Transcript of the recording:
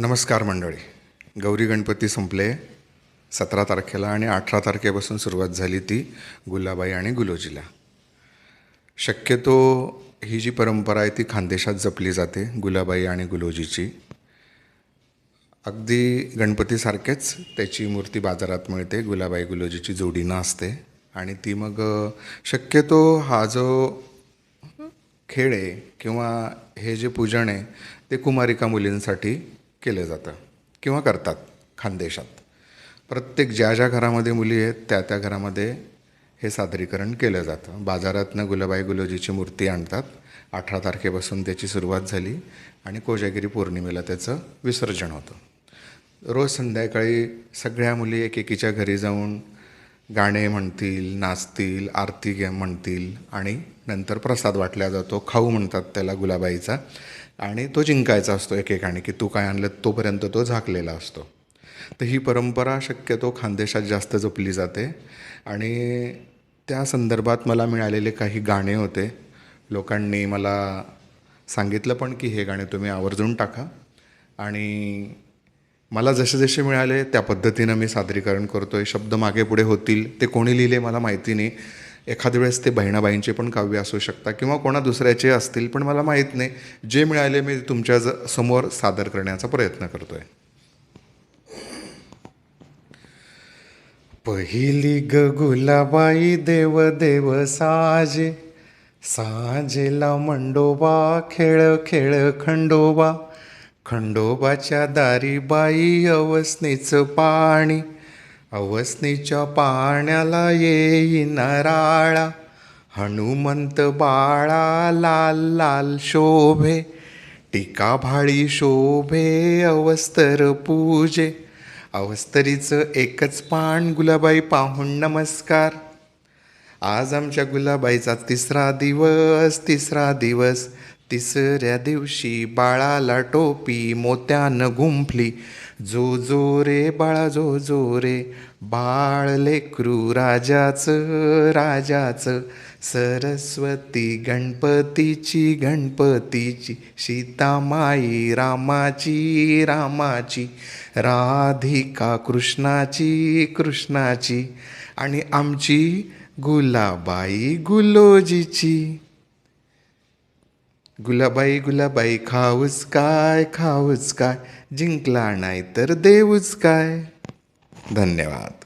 नमस्कार मंडळी. गौरी गणपती संपले. सतरा तारखेला आणि अठरा तारखेपासून सुरुवात झाली ती गुलाबाई आणि गुलोजीला. शक्यतो ही जी परंपरा आहे ती खानदेशात जपली जाते गुलाबाई आणि गुलोजीची. अगदी गणपतीसारखेच त्याची मूर्ती बाजारात मिळते गुलाबाई गुलोजीची जोडीनं असते. आणि ती मग शक्यतो हा जो खेळ आहे किंवा हे जे पूजन आहे ते कुमारिका मुलींसाठी केलं जातं किंवा करतात खानदेशात. प्रत्येक ज्या ज्या घरामध्ये मुली आहेत त्या त्या घरामध्ये हे सादरीकरण केलं जातं. बाजारातनं गुलाबाई गुलोजीची मूर्ती आणतात. अठरा तारखेपासून त्याची सुरुवात झाली आणि कोजागिरी पौर्णिमेला त्याचं विसर्जन होतं. रोज संध्याकाळी सगळ्या मुली एकेकीच्या घरी जाऊन गाणे म्हणतील नाचतील आरती गेम म्हणतील आणि नंतर प्रसाद वाटला जातो खाऊ म्हणतात त्याला गुलाबाईचा. आणि तो जिंकायचा असतो एकेकाने की तू काय आणलं तोपर्यंत तो झाकलेला असतो. तर ही परंपरा शक्यतो खानदेशात जास्त जपली जाते. आणि त्या संदर्भात मला मिळालेले काही गाणे होते. लोकांनी मला सांगितलं पण की हे गाणे तुम्ही आवर्जून टाका. आणि मला जसे जसे मिळाले त्या पद्धतीनं मी सादरीकरण करतो आहे शब्द मागे पुढे होतील ते कोणी लिहिले मला माहिती नाही. एखाद्या वेळेस ते बहिणाबाईंचे पण काव्य असू शकतात किंवा कोणा दुसऱ्याचे असतील पण मला माहीत नाही. जे मिळाले मी तुमच्या ज समोर सादर करण्याचा प्रयत्न करतो आहे पहिली ग गुलाबाई देव देव साजे साजेला मंडोबा खेळ खेळ खंडोबा. खंडोबाच्या दारी बाई अवसनीचं पाणी अवसनीच्या पाण्याला येईन राळा. हनुमंत बाळा लाल लाल शोभे टीका भाळी शोभे अवस्तर पूजे. अवस्तरीचं एकच पान गुलाबाई पाहून नमस्कार. आज आमच्या गुलाबाईचा तिसरा दिवस तिसरा दिवस. तिसऱ्या दिवशी बाळाला टोपी मोत्यानं गुंफली. जो जो रे बाळा जो जो रे बाळ लेकरू राजाचं राजाचं. सरस्वती गणपतीची गणपतीची. सीतामाई रामाची रामाची. राधिका कृष्णाची कृष्णाची. आणि आमची गुलाबाई गुलोजीची. गुलाबाई गुलाबाई खाऊच काय खाऊच काय. जिंकला नाही तर देऊच काय. धन्यवाद.